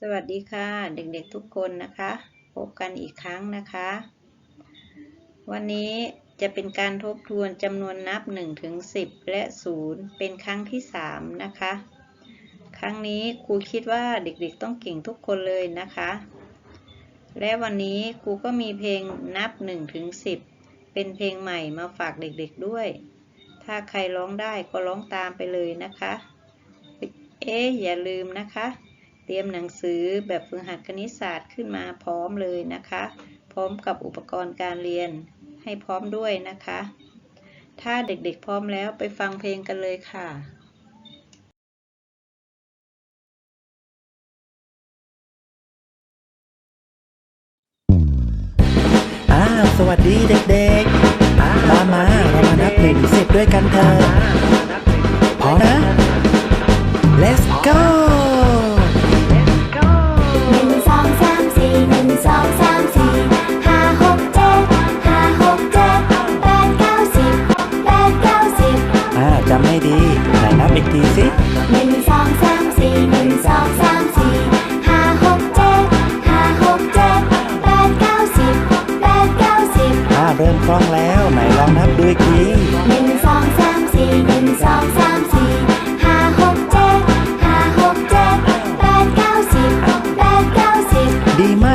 สวัสดีค่ะเด็กๆทุกคนนะคะ พบกันอีกครั้งนะคะ วันนี้จะเป็นการทบทวนจำนวนนับ1ถึง10 และ 0 เป็นครั้งที่ 3 นะคะ ครั้งนี้ครูคิดว่าเด็กๆต้องเก่งทุกคนเลยนะคะ และวันนี้ครูก็มีเพลงนับ1ถึง10 เป็นเพลงใหม่มาฝากเด็กๆด้วย ถ้าใครร้องได้ก็ร้องตามไปเลยนะคะ เอ๊อย่าลืมนะคะ เตรียมหนังสือแบบฝึกหัดคณิตศาสตร์ขึ้นมาพร้อมเลยนะคะ พร้อมกับอุปกรณ์การเรียนให้พร้อมด้วยนะคะ ถ้าเด็กๆพร้อมแล้วไปฟังเพลงกันเลยค่ะอ้าสวัสดีเด็กๆมามาเรามานับหนึ่งสิบด้วยกันเถอะพร้อมนะ let's go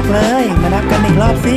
ากเลย มานับกันอีกรอบสิ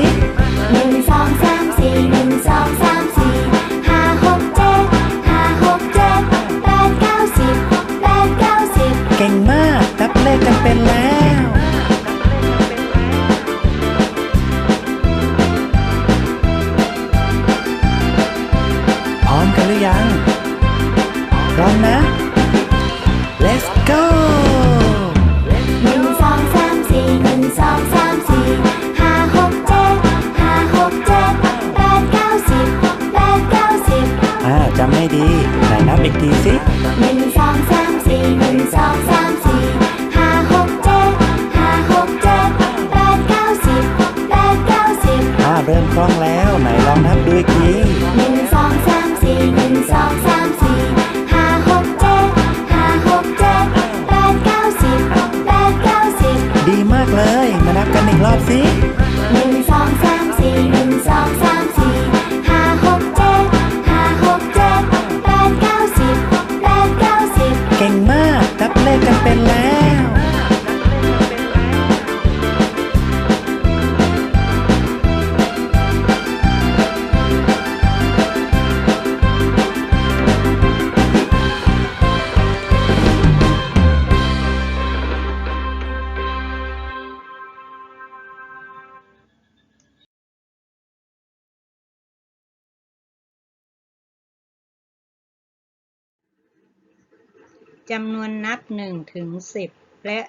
จำนวนนับ1ถึง10 และ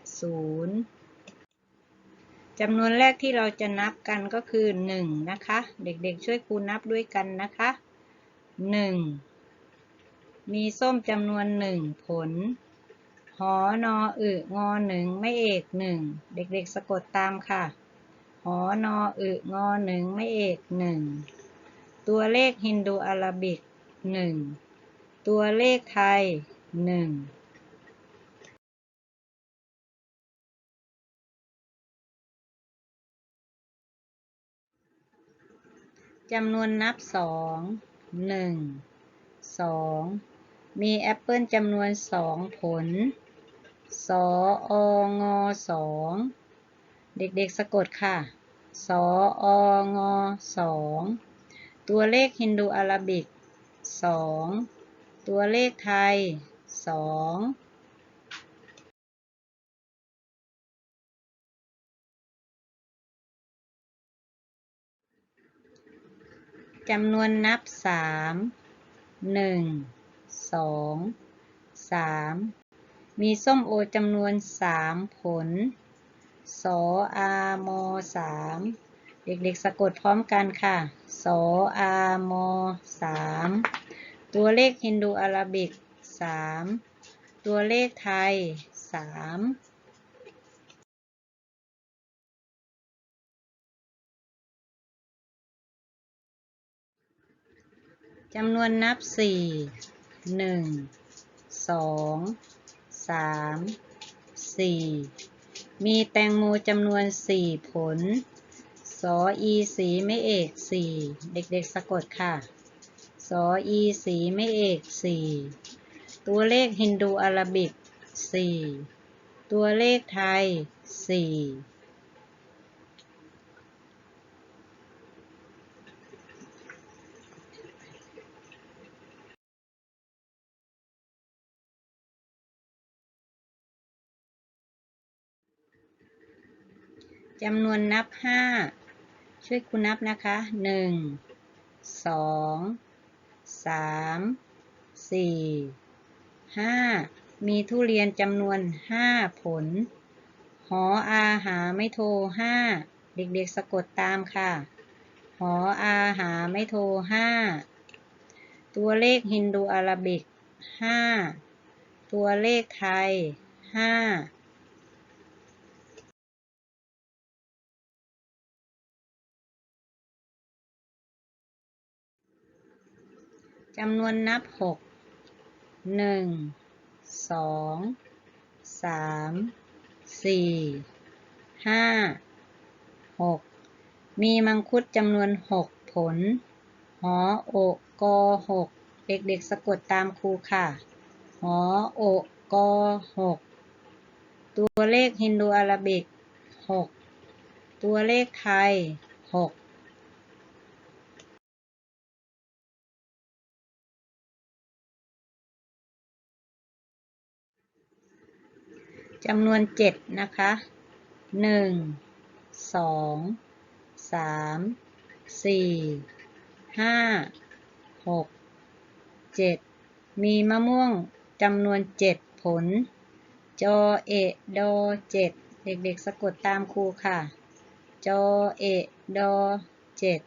0จำนวนแรกที่เราจะนับกันก็คือ 1 นะคะ เด็กๆช่วยครูนับด้วยกันนะคะ 1 มีส้มจำนวน 1 ผล หอนออึงอหนึ่งไม่เอกหนึ่งเด็กๆสะกดตามค่ะ หอนออึงอหนึ่งไม่เอกหนึ่งตัวเลขฮินดูอาราบิกหนึ่งตัวเลขไทยหนึ่ง จำนวนนับ 2 1 2 มีแอปเปิลจำนวน 2 ผล สอองอสองเด็กๆสะกดค่ะ สอองอสองตัวเลขฮินดูอาราบิกสองตัวเลขไทยสอง จำนวนนับสามหนึ่งสองสามมีส้มโอจำนวนสามผล สออามอสามเด็กๆสะกดพร้อมกันค่ะ สออามอสามตัวเลขฮินดูอาราบิกสามตัวเลขไทยสาม จำนวนนับสี่หนึ่งสองสามสี่มีแตงโมจำนวนสี่ผล สออีสีไม่เอกสี่เด็กๆสะกดค่ะ สออีสีไม่เอกสี่ตัวเลขฮินดูอาราบิกสี่ตัวเลขไทยสี่ จำนวนนับห้าช่วยคุณนับนะคะหนึ่งสองสามสี่ห้ามีทุเรียนจำนวนห้าผล หออาหาไม่โทรห้าเด็กๆสะกดตามค่ะ หออาหาไม่โทรห้าตัวเลขฮินดูอาราบิกห้าตัวเลขไทยห้า จำนวนนับหกหนึ่งสองสามสี่ห้าหกมีมังคุดจำนวนหกผล หอโอกกอหกเด็กๆสะกดตามครูค่ะ หอโอกกอหกตัวเลขฮินดูอาราบิกหกตัวเลขไทยหก จำนวนเจ็ดนะคะหนึ่งสองสามสี่ห้าหกเจ็ดมีมะม่วงจำนวนเจ็ดผล จอเอะดอเจ็ดเด็กๆสะกดตามครูค่ะ จอเอะดอเจ็ด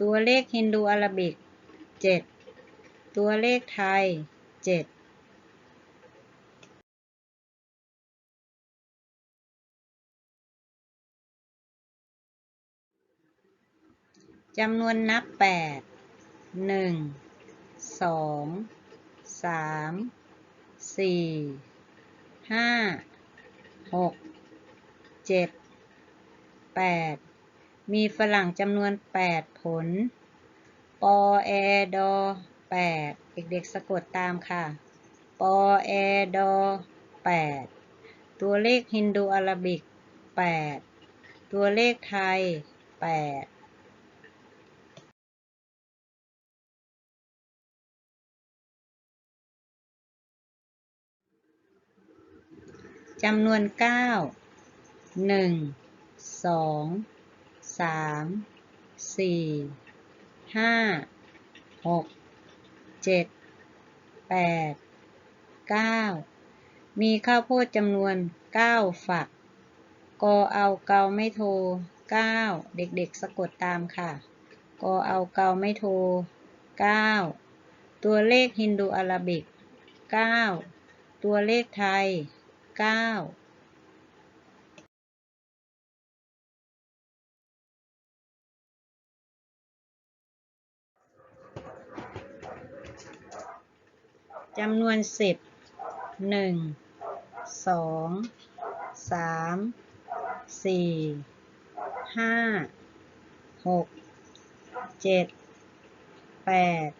ตัวเลขฮินดูอาราบิกเจ็ดตัวเลขไทยเจ็ด จำนวนนับ 8 1 2 3 4 5 6 7 8 มีฝรั่งจำนวน 8 ผล ปอแอดอ8 เด็กๆสะกดตามค่ะ ปอแอดอ8 ตัวเลขฮินดูอาราบิก 8 ตัวเลขไทย 8 จำนวนเก้าหนึ่งสองสามสี่ห้าหกเจ็ดแปดเก้ามีข้าวโพดจำนวนเก้าฝัก กอเอาเกาไม่โทรเก้าเด็กๆสะกดตามค่ะ กอเอาเกาไม่โทรเก้าตัวเลขฮินดูอาราบิกเก้าตัวเลขไทย เก้าจำนวนสิบหนึ่งสองสามสี่ห้าหกเจ็ดแปด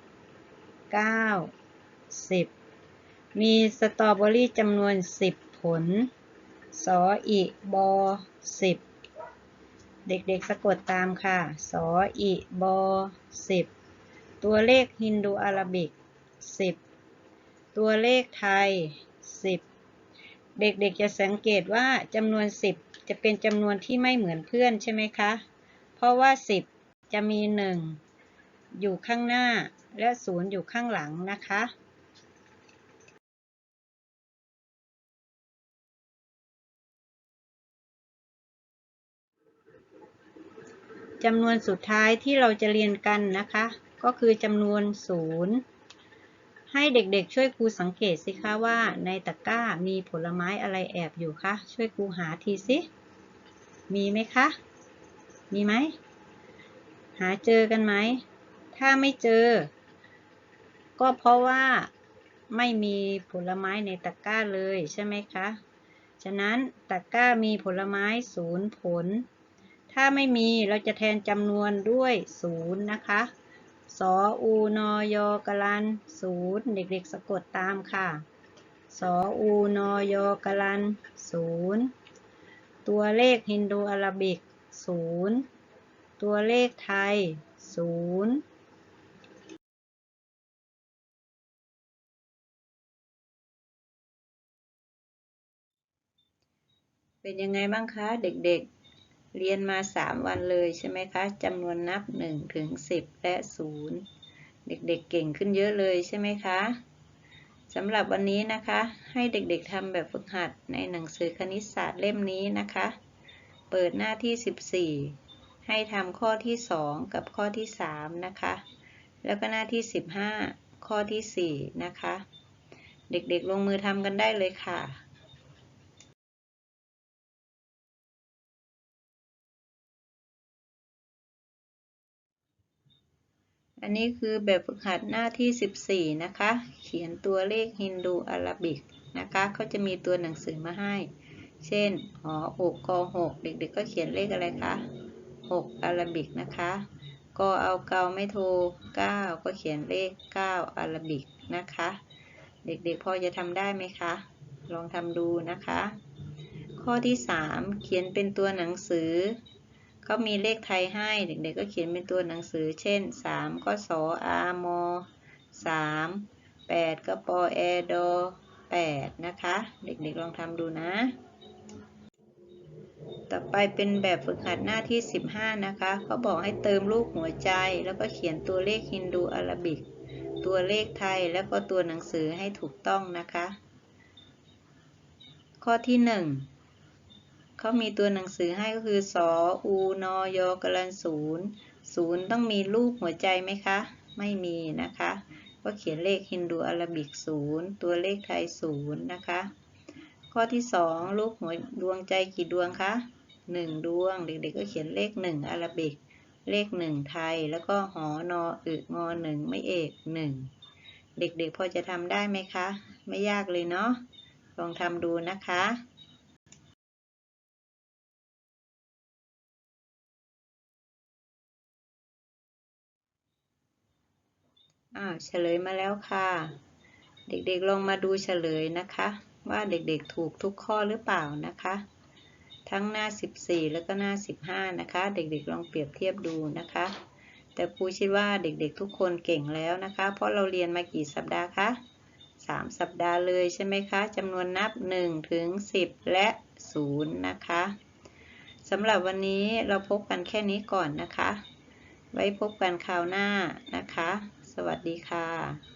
เก้าสิบมีสตรอเบอรี่จำนวนสิบ ล สออีบอสิบ เด็กๆสะกดตามค่ะ สออีบอสิบ ตัวเลขฮินดูอาราบิกสิบ ตัวเลขไทยสิบ เด็กๆจะสังเกตว่าจำนวนสิบจะเป็นจำนวนที่ไม่เหมือนเพื่อนใช่ไหมคะ เพราะว่าสิบจะมีหนึ่งอยู่ข้างหน้าและศูนย์อยู่ข้างหลังนะคะ จำนวนสุดท้ายที่เราจะเรียนกันนะคะ ก็คือจำนวนศูนย์ให้เด็กๆช่วยครูสังเกตสิคะว่าในตะกร้ามีผลไม้อะไรแอบอยู่คะ ช่วยครูหาทีสิ มีไหมคะ มีไหม หาเจอกันไหม ถ้าไม่เจอ ก็เพราะว่าไม่มีผลไม้ในตะกร้าเลยใช่ไหมคะ ฉะนั้นตะกร้ามีผลไม้ศูนย์ผล ถ้าไม่มีเราจะแทนจำนวนด้วยศูนย์นะคะ สออูนอยกลันศูนย์เด็กๆสะกดตามค่ะ สออูนอยกลันศูนย์ตัวเลขฮินดูอาราบิกศูนย์ตัวเลขไทยศูนย์เป็นยังไงบ้างคะเด็กๆ เรียนมา 3 วันเลยใช่ไหมคะจำนวนนับ1ถึง10 และ 0 เด็กๆเเก่งขึ้นเยอะเลยใช่ไหมคะสำหรับวันนี้นะคะ ให้เด็กๆทำแบบฝึกหัดในหนังสือคณิตศาสตร์เล่มนี้นะคะ เปิดหน้าที่ 14 ให้ทำข้อที่ 2 กับข้อที่ 3 นะคะ แล้วก็หน้าที่ 15 ข้อที่ 4 นะคะ เด็กๆลงมือทำกันได้เลยค่ะ อันนี้คือแบบฝึกหัดหน้าที่ 14 นะคะ เขียนตัวเลขฮินดูอาราบิกนะคะเขาจะมีตัวหนังสือมาให้ เช่นหออกกหกเด็กๆ ก็เขียนเลขอะไรคะ 6 อาราบิกนะคะกอเอาเกาไม่โทร9 ก็เขียนเลข 9 อาราบิกนะคะ เด็กๆ พอจะทำได้ไหมคะ ลองทำดูนะคะ ข้อที่ 3 เขียนเป็นตัวหนังสือ เขามีเลขไทยให้ เด็กๆก็เขียนเป็นตัวหนังสือ เช่น 3 ก็สออามอ3 8 ก็ปอแอดอ8นะคะ เด็กๆลองทำดูนะ ต่อไปเป็นแบบฝึกหัดหน้าที่ 15 นะคะเขาบอกให้เติมรูปหัวใจ แล้วก็เขียนตัวเลขฮินดูอาราบิก ตัวเลขไทยแล้วก็ตัวหนังสือให้ถูกต้องนะคะ ข้อที่ 1 เขามีตัวหนังสือให้ก็คือสออูนอยกลันศูนย์ศูนย์ต้องมีรูปหัวใจไหมคะ ไม่มีนะคะ ก็เขียนเลขฮินดูอาราบิกศูนย์ตัวเลขไทยศูนย์นะคะ ข้อที่2รูปหัวดวงใจกี่ดวงคะ1ดวง เด็กๆก็เขียนเลข1อาราบิก เลข1ไทย แล้วก็หอนออึงอหนึ่งไม่เอก1เด็กๆพอจะทำได้ไหมคะ ไม่ยากเลยเนาะลองทำดูนะคะ อ้าเฉลยมาแล้วค่ะ เด็กๆลองมาดูเฉลยนะคะ ว่าเด็กๆถูกทุกข้อหรือเปล่านะคะ ทั้งหน้า 14 แล้วก็หน้า 15 นะคะ เด็กๆลองเปรียบเทียบดูนะคะ แต่ครูคิดว่าเด็กๆทุกคนเก่งแล้วนะคะ เพราะเราเรียนมากี่สัปดาห์คะ3 สัปดาห์เลยใช่ไหมคะจำนวนนับ 1 ถึง 10 และ 0 นะคะสำหรับวันนี้เราพบกันแค่นี้ก่อนนะคะ ไว้พบกันคราวหน้านะคะ สวัสดีค่ะ